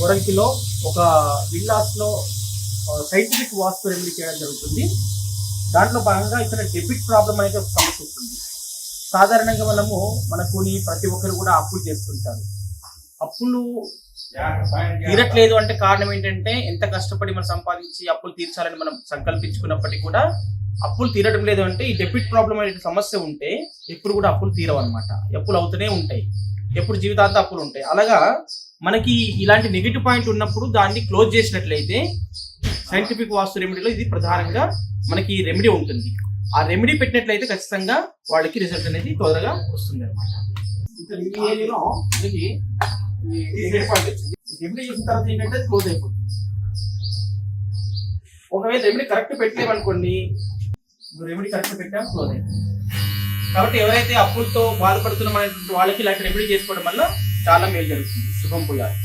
పొరంకిలో ఒక విల్లాస్లో సైంటిఫిక్ వాస్తు రెమెడీ చేయడం జరుగుతుంది. దాంట్లో భాగంగా ఇక్కడ డెబిట్ ప్రాబ్లం అనేది ఒక సమస్య ఉంటుంది. సాధారణంగా మనము మనకు ప్రతి ఒక్కరు కూడా అప్పులు చేస్తుంటారు. అప్పులు తీరట్లేదు అంటే కారణం ఏంటంటే ఎంత కష్టపడి మనం సంపాదించి అప్పులు తీర్చాలని మనం సంకల్పించుకున్నప్పటికీ కూడా అప్పులు తీరడం లేదు అంటే ఈ డెబిట్ ప్రాబ్లం అనే సమస్య ఉంటే ఎప్పుడు కూడా అప్పులు తీరవు అనమాట అప్పులు అవుతూనే ఉంటాయి. ఎప్పుడు జీవితాంత అప్పులు ఉంటాయి. అలాగా మనకి ఇలాంటి నెగిటివ్ పాయింట్ ఉన్నప్పుడు దాన్ని క్లోజ్ చేసినట్లయితే సైంటిఫిక్ వాస్తు రెమెడీలో ఇది ప్రధానంగా మనకి రెమెడీ ఉంటుంది. ఆ రెమెడీ పెట్టినట్లయితే ఖచ్చితంగా వాళ్ళకి రిజల్ట్ అనేది త్వరగా వస్తుంది అనమాట పాయింట్ రెమెడీ చేసిన తర్వాత ఏంటంటే క్లోజ్ అయిపోతుంది. ఒకవేళ రెమెడీ కరెక్ట్ పెట్టలేమనుకోండి రెమెడీ కరెక్ట్ పెట్టాం క్లోజ్ అయిపోతుంది. కాబట్టి ఎవరైతే అప్పులతో బాధపడుతున్నామనేటువంటి వాళ్ళకి ఇలాంటి రెమెడీ చేసుకోవడం వల్ల చాలా మేలు జరుగుతుంది. శుభం పోయాలి